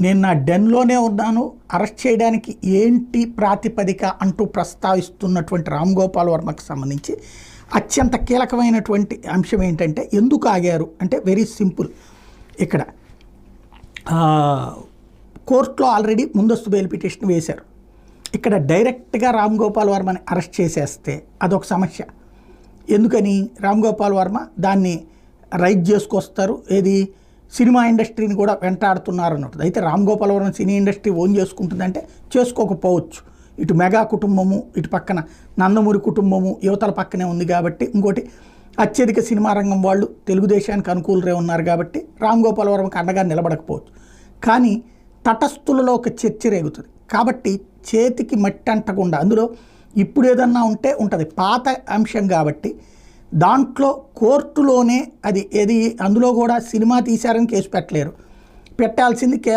నేను నా డెన్లోనే ఉన్నాను అరెస్ట్ చేయడానికి ఏంటి ప్రాతిపదిక అంటూ ప్రస్తావిస్తున్నటువంటి రామ్ గోపాల్ వర్మకు సంబంధించి అత్యంత కీలకమైనటువంటి అంశం ఏంటంటే ఎందుకు ఆగారు? అంటే వెరీ సింపుల్. ఇక్కడ కోర్టులో ఆల్రెడీ ముందస్తు బెయిల్ పిటిషన్ వేశారు. ఇక్కడ డైరెక్ట్గా రామ్ గోపాల్ వర్మని అరెస్ట్ చేసేస్తే అదొక సమస్య. ఎందుకని? రామ్ గోపాల్ వర్మ దాన్ని రైట్ చేసుకొస్తారు. ఏది? సినిమా ఇండస్ట్రీని కూడా వెంటాడుతున్నారు అన్నట్టు అయితే Ram Gopalavaram cine industry own చేసుకుంటుందంటే చేసుకోకపోవచ్చు. ఇటు మెగా కుటుంబము ఇటు పక్కన నందమూరి కుటుంబము యువతల పక్కనే ఉంది కాబట్టి ఇంకోటి అత్యధిక సినిమా రంగం వాళ్ళు తెలుగుదేశానికి అనుకూలరే ఉన్నారు కాబట్టి రామ్ గోపాలవరంకి అండగా నిలబడకపోవచ్చు. కానీ తటస్థులలో ఒక చర్చ రేగుతుంది. కాబట్టి చేతికి మట్టి అంటకుండా అందులో ఇప్పుడు ఏదన్నా ఉంటే ఉంటుంది. పాత అంశం కాబట్టి దాంట్లో కోర్టులోనే అది ఏది అందులో కూడా సినిమా తీశారని కేసు పెట్టలేరు. పెట్టాల్సింది కే